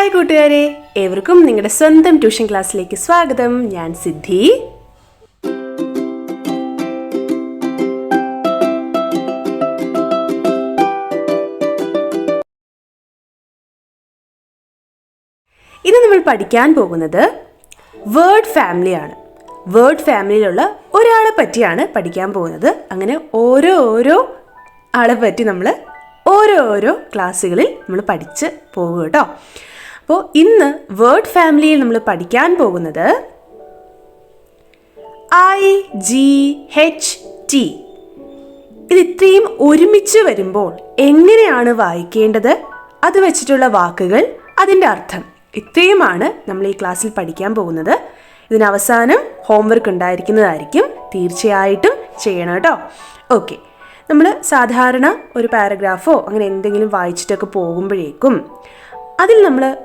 Hi കൂട്ടുകാരെ ഏവർക്കും നിങ്ങളുടെ സ്വന്തം ട്യൂഷൻ ക്ലാസ്സിലേക്ക് സ്വാഗതം. ഞാൻ സിദ്ധി. ഇന്ന് നമ്മൾ പഠിക്കാൻ പോകുന്നത് വേർഡ് ഫാമിലിയാണ് വേർഡ് ഫാമിലിയിലുള്ള ഒരാളെ പറ്റിയാണ് പഠിക്കാൻ പോകുന്നത്. അങ്ങനെ ഓരോ ഓരോ ആളെ പറ്റി നമ്മൾ ഓരോ ഓരോ ക്ലാസ്സുകളിൽ നമ്മൾ പഠിച്ച് പോകും കേട്ടോ. അപ്പോൾ ഇന്ന് വേർഡ് ഫാമിലിയിൽ നമ്മൾ പഠിക്കാൻ പോകുന്നത് ഐ ജി എച്ച് ടി ഇത് ഇത്രയും ഒരുമിച്ച് വരുമ്പോൾ എങ്ങനെയാണ് വായിക്കേണ്ടത്? അത് വെച്ചിട്ടുള്ള വാക്കുകൾ അതിന്റെ അർത്ഥം. ഇത്രയുമാണ് നമ്മൾ ഈ ക്ലാസ്സിൽ പഠിക്കാൻ പോകുന്നത്. ഇതിന് അവസാനം ഹോംവർക്ക് ഉണ്ടായിരിക്കുന്നതായിരിക്കും. തീർച്ചയായിട്ടും ചെയ്യണം കേട്ടോ. ഓക്കെ നമ്മൾ സാധാരണ ഒരു പാരഗ്രാഫോ അങ്ങനെ എന്തെങ്കിലും വായിച്ചിട്ടൊക്കെ പോകുമ്പോഴേക്കും അതിൽ നമ്മൾ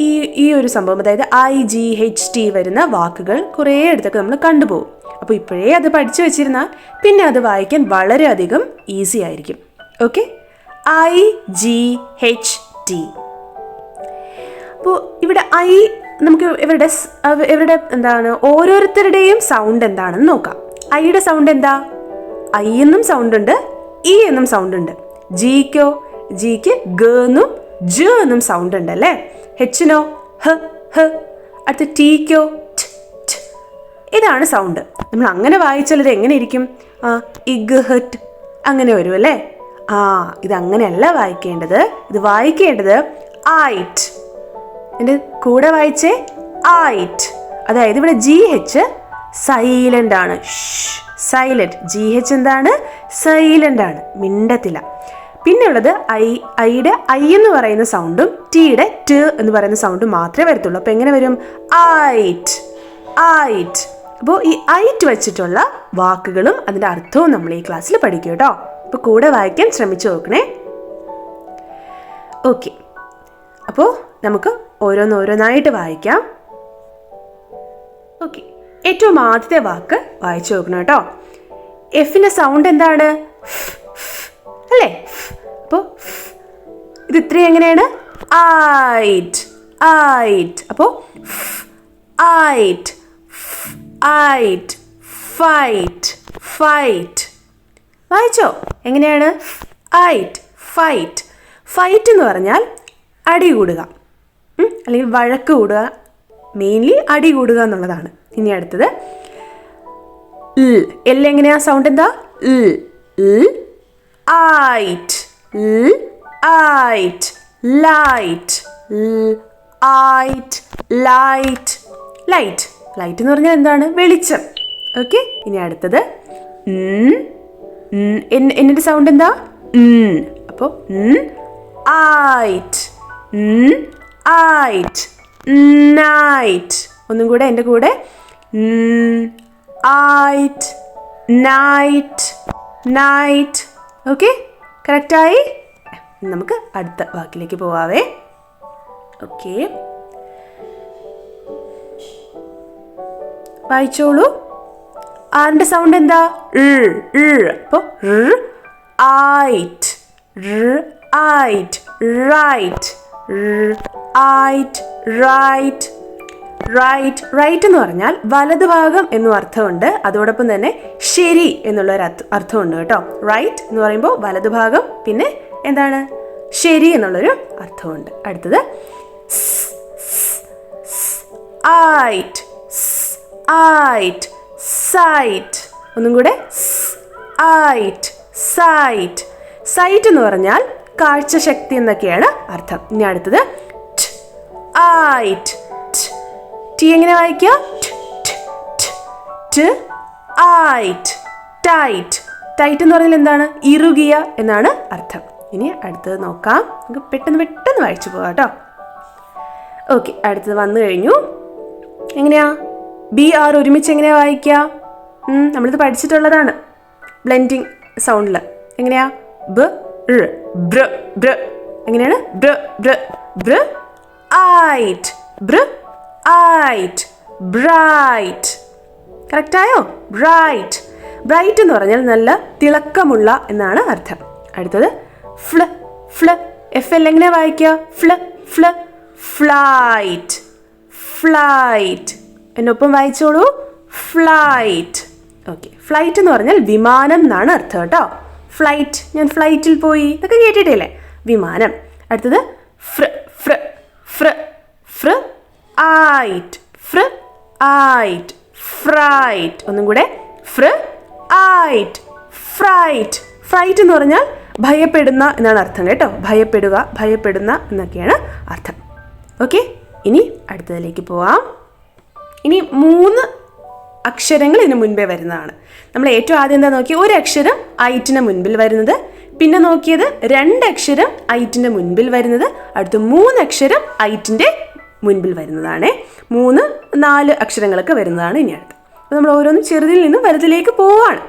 ഈ ഈ ഒരു സംഭവം അതായത് ഐ ജി എച്ച് ടി വരുന്ന വാക്കുകൾ കുറേ ഇടത്തൊക്കെ നമ്മൾ കണ്ടുപോകും. അപ്പോൾ ഇപ്പോഴേ അത് പഠിച്ചു വെച്ചിരുന്നാൽ പിന്നെ അത് വായിക്കാൻ വളരെയധികം ഈസി ആയിരിക്കും. Okay? I G H T അപ്പോൾ ഇവിടെ ഐ നമുക്ക് ഇവരുടെ ഇവരുടെ എന്താണ് ഓരോരുത്തരുടെയും സൗണ്ട് എന്താണെന്ന് നോക്കാം. ഐയുടെ സൗണ്ട് എന്താ? ഐ എന്നും സൗണ്ട് ഉണ്ട് ഇ എന്നും സൗണ്ട് ഉണ്ട്. ജിക്കോ ജിക്ക് ഗ എന്നും ജ എന്നും സൗണ്ട് ഉണ്ട് അല്ലേ? ഹെച്ചിനോ ഹ ഹ അടുത്ത ടീക്കോ. ഇതാണ് സൗണ്ട് നമ്മൾ അങ്ങനെ വായിച്ചാൽ ഇത് എങ്ങനെ ഇരിക്കും? ഇഗ് ഹെറ്റ് അങ്ങനെ വരും അല്ലേ? ആ ഇത് അങ്ങനെയല്ല വായിക്കേണ്ടത്. ഇത് വായിക്കേണ്ടത് ആയിട്ട് എന്റെ കൂടെ വായിച്ചേ ആയിട്ട് അതായത് ഇവിടെ ജി ഹെച്ച് സൈലന്റ് ആണ്. സൈലന്റ് ജി ഹെച്ച് എന്താണ്? സൈലന്റ് ആണ്. മിണ്ടത്തില്ല. പിന്നെ ഉള്ളത് ഐ ഐയുടെ ഐ എന്ന് പറയുന്ന സൗണ്ടും ടിയുടെ ട് എന്ന് പറയുന്ന സൗണ്ടും മാത്രമേ വരത്തുള്ളൂ. അപ്പോൾ എങ്ങനെ വരും? Ight ight. അപ്പോൾ ഈ ഐറ്റ് വെച്ചിട്ടുള്ള വാക്കുകളും അതിന്റെ അർത്ഥവും നമ്മൾ ഈ ക്ലാസ്സിൽ പഠിക്കും കേട്ടോ. അപ്പോൾ കൂടെ വായിക്കാൻ ശ്രമിച്ചു നോക്കണേ. ഓക്കെ അപ്പോൾ നമുക്ക് ഓരോന്നോരോന്നായിട്ട് വായിക്കാം. ഓക്കെ ഏറ്റവും ആദ്യത്തെ വാക്ക് വായിച്ചു നോക്കണം കേട്ടോ. എഫിന്റെ സൗണ്ട് എന്താണ്. അല്ലേ? അപ്പോൾ ഇത് ഇത്രയും എങ്ങനെയാണ്? Ight ight. അപ്പോൾ ഐറ്റ് ഐറ്റ് ഫൈറ്റ് ഫൈറ്റ്. വായിച്ചോ? എങ്ങനെയാണ്? IIT fight. ഫൈറ്റ് എന്ന് പറഞ്ഞാൽ അടി കൂടുക. അല്ലെങ്കിൽ വഴക്ക് കൂടുക. മെയിൻലി അടി കൂടുക എന്നുള്ളതാണ്. ഇനി അടുത്തത്. എല്ലെങ്ങനെയാ എങ്ങനെയാ? സൗണ്ട് എന്താ? L ight l ight light l ight light. Light. എന്ന് പറഞ്ഞാൽ എന്താണ്? വെളിച്ചം. ഓക്കെ? ഇനി അടുത്തത്. എന്നിന്റെ സൗണ്ട് എന്താ? അപ്പോൾ ഐറ്റ് ഐറ്റ് നൈറ്റ്. ഒന്നും കൂടെ എന്റെ കൂടെ. IIT night night. ഓക്കെ കറക്റ്റായി നമുക്ക് അടുത്ത വാക്കിലേക്ക് പോവാവേ. ഓക്കെ വായിച്ചോളൂ. ആറിന്റെ സൗണ്ട് എന്താ? അപ്പോൾ right right right right right എന്ന് പറഞ്ഞാൽ വലതുഭാഗം എന്നും അർത്ഥമുണ്ട്. അതോടൊപ്പം തന്നെ ശരി എന്നുള്ള ഒരു അർത്ഥമുണ്ട് കേട്ടോ. റൈറ്റ് എന്ന് പറയുമ്പോൾ വലതുഭാഗം പിന്നെ എന്താണ്? ശരി എന്നുള്ളൊരു അർത്ഥമുണ്ട്. അടുത്തത് ഐറ്റ് ഐറ്റ് സൈറ്റ്. ഒന്നും കൂടെ ഐറ്റ് സൈറ്റ്. സൈറ്റ് എന്ന് പറഞ്ഞാൽ കാഴ്ചശക്തി എന്നൊക്കെയാണ് അർത്ഥം. ഇനി അടുത്തത് ഐറ്റ്. ടി എങ്ങനെ വായിക്കുക ടൈറ്റ്. ടൈറ്റ് എന്ന് പറഞ്ഞാൽ എന്താണ്? ഇറുകിയ എന്നാണ് അർത്ഥം. ഇനി അടുത്തത് നോക്കാം. നമുക്ക് പെട്ടെന്ന് പെട്ടെന്ന് വായിച്ചു പോകാം കേട്ടോ. ഓക്കെ അടുത്തത് വന്നു കഴിഞ്ഞു. എങ്ങനെയാ? ബി ആർ ഒരുമിച്ച് എങ്ങനെയാ വായിക്കുക നമ്മളിത് പഠിച്ചിട്ടുള്ളതാണ്. ബ്ലെൻഡിങ് സൗണ്ടിൽ എങ്ങനെയാ? ബ ബ്ര ബ്ര എങ്ങനെയാണ്? ബ്ര br br ight br ight bright കറക്റ്റായോ bright bright എന്ന് പറഞ്ഞാൽ നല്ല തിളക്കമുള്ള എന്നാണ് അർത്ഥം. അടുത്തത് ഫ്ല ഫ്ല എഫ് എൽ എങ്ങനെ വായിക്കുക ഫ്ല ഫ്ല ഫ്ലൈറ്റ് ഫ്ലൈറ്റ് എന്നൊപ്പം വായിച്ചോളൂ. ഫ്ലൈറ്റ് ഓക്കെ ഫ്ലൈറ്റ് എന്ന് പറഞ്ഞാൽ വിമാനം എന്നാണ് അർത്ഥം കേട്ടോ. ഫ്ലൈറ്റ് ഞാൻ ഫ്ലൈറ്റിൽ പോയി. ഇതൊക്കെ കേട്ടിട്ടില്ലേ വിമാനം. അടുത്തത് ഫ്ര ഫ്ര ഫ്ര ഫ്ര ആയിട്ട് ഫ്ര ആയിട്ട് ഫ്രൈറ്റ്. ഒന്നും കൂടെ. ഫ്ര ആയിട്ട് ഫ്രൈറ്റ്. ഫ്രൈറ്റ് എന്ന് പറഞ്ഞാൽ ഭയപ്പെടുന്ന എന്നാണ് അർത്ഥം കേട്ടോ. ഭയപ്പെടുക ഭയപ്പെടുന്ന എന്നൊക്കെയാണ് അർത്ഥം. ഓക്കെ? ഇനി അടുത്തതിലേക്ക് പോവാം. ഇനി മൂന്ന് അക്ഷരങ്ങൾ ഇതിന് മുൻപേ വരുന്നതാണ്. നമ്മൾ ഏറ്റവും ആദ്യം എന്താ നോക്കിയത് ഒരു അക്ഷരം ഐറ്റിന് മുൻപിൽ വരുന്നത്. പിന്നെ നോക്കിയത് രണ്ട് അക്ഷരം ഐറ്റിന്റെ മുൻപിൽ വരുന്നത്. അടുത്ത് മൂന്ന് അക്ഷരം ഐറ്റിന്റെ മുൻപിൽ വരുന്നതാണ്. മൂന്ന് നാല് അക്ഷരങ്ങളൊക്കെ വരുന്നതാണ് ഇനി അടുത്ത് അപ്പോൾ നമ്മൾ ഓരോന്നും ചെറുതിൽ നിന്നും വലുതിലേക്ക് പോവാണ്.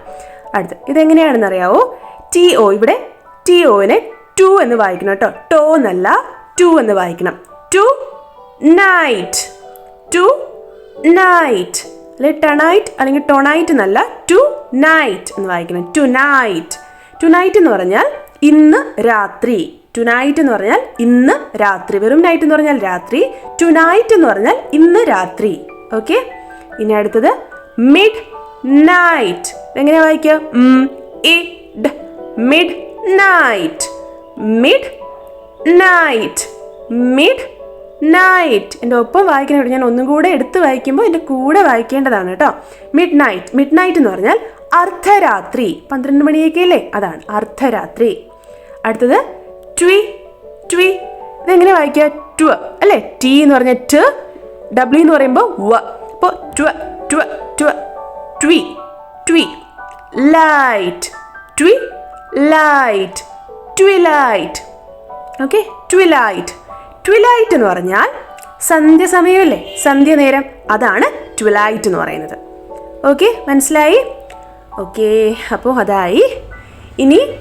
അടുത്ത് ഇതെങ്ങനെയാണെന്ന് അറിയാവോ ടി ഒ ഇവിടെ ടി ഒനെ ടു എന്ന് വായിക്കണം കേട്ടോ. ടോ എന്നല്ല ടു എന്ന് വായിക്കണം. Tonight. Tonight. അല്ലെ ടണൈറ്റ് അല്ലെങ്കിൽ ടൊണൈറ്റ് എന്നല്ല ടു നൈറ്റ് എന്ന് വായിക്കണം. Tonight. ടു നൈറ്റ് എന്ന് പറഞ്ഞാൽ ഇന്ന് രാത്രി. ടു നൈറ്റ് എന്ന് പറഞ്ഞാൽ ഇന്ന് രാത്രി. വെറും നൈറ്റ് എന്ന് പറഞ്ഞാൽ രാത്രി. ടു നൈറ്റ് എന്ന് പറഞ്ഞാൽ ഇന്ന് രാത്രി. ഓക്കെ ഇനി അടുത്തത് മിഡ് നൈറ്റ് എങ്ങനെയാ വായിക്കുക? Midnight mid night mid night എന്റെ ഒപ്പം വായിക്കുന്ന ഞാൻ ഒന്നും കൂടെ എടുത്ത് വായിക്കുമ്പോൾ എന്റെ കൂടെ വായിക്കേണ്ടതാണ് കേട്ടോ. മിഡ് നൈറ്റ് മിഡ് നൈറ്റ് എന്ന് പറഞ്ഞാൽ അർദ്ധരാത്രി. പന്ത്രണ്ട് മണിയൊക്കെ അല്ലേ? അതാണ് അർദ്ധരാത്രി. അടുത്തത് ട്വി ട്വി ഇതെങ്ങനെ വായിക്കുക? ട്വ അല്ലേ? ടി എന്ന് പറഞ്ഞാൽ ട് ഡബ്ല്യു എന്ന് പറയുമ്പോൾ വ അപ്പോൾ ട്വ ട്വ ട്വ ട്വി twilight twilight twilight okay twilight twilight എന്ന് പറഞ്ഞാൽ സന്ധ്യ സമയമല്ലേ? സന്ധ്യ നേരം. അതാണ് ട്വിലൈറ്റ് എന്ന് പറയുന്നത്. ഓക്കെ മനസ്സിലായി? ഓക്കെ അപ്പോൾ അതായി. ഇനി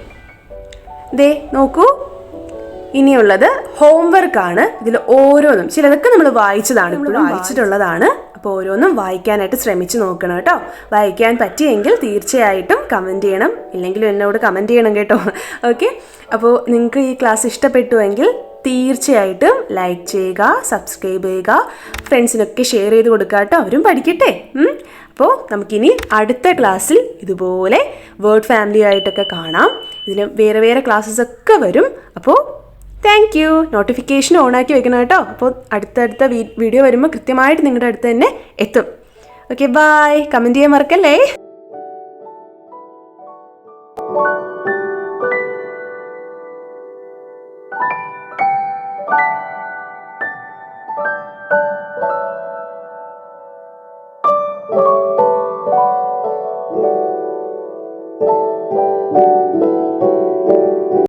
ദേ നോക്കൂ. ഇനിയുള്ളത് ഹോംവർക്ക് ആണ്. ഇതിൽ ഓരോന്നും ചിലതൊക്കെ നമ്മൾ വായിച്ചതാണ് നമ്മൾ വായിച്ചിട്ടുള്ളതാണ്. അപ്പോൾ ഓരോന്നും വായിക്കാനായിട്ട് ശ്രമിച്ചു നോക്കണം കേട്ടോ. വായിക്കാൻ പറ്റിയെങ്കിൽ തീർച്ചയായിട്ടും കമന്റ് ചെയ്യണം. ഇല്ലെങ്കിലും എന്നോട് കമന്റ് ചെയ്യണം കേട്ടോ. ഓക്കെ അപ്പോൾ നിങ്ങൾക്ക് ഈ ക്ലാസ് ഇഷ്ടപ്പെട്ടുവെങ്കിൽ തീർച്ചയായിട്ടും ലൈക്ക് ചെയ്യുക സബ്സ്ക്രൈബ് ചെയ്യുക ഫ്രണ്ട്സിനൊക്കെ ഷെയർ ചെയ്ത് കൊടുക്കുക കേട്ടോ. അവരും പഠിക്കട്ടെ. അപ്പോൾ നമുക്കിനി അടുത്ത ക്ലാസ്സിൽ ഇതുപോലെ വേർഡ് ഫാമിലി ആയിട്ടൊക്കെ കാണാം. ഇതിന് വേറെ വേറെ ക്ലാസ്സസ് ഒക്കെ വരും. അപ്പോൾ താങ്ക് യു നോട്ടിഫിക്കേഷൻ ഓണാക്കി വെക്കണം കേട്ടോ. അപ്പോൾ അടുത്തടുത്ത വീഡിയോ വരുമ്പോൾ കൃത്യമായിട്ട് നിങ്ങളുടെ അടുത്ത് തന്നെ എത്തും. ഓക്കെ ബായ് കമന്റ് ചെയ്യാൻ മറക്കല്ലേ?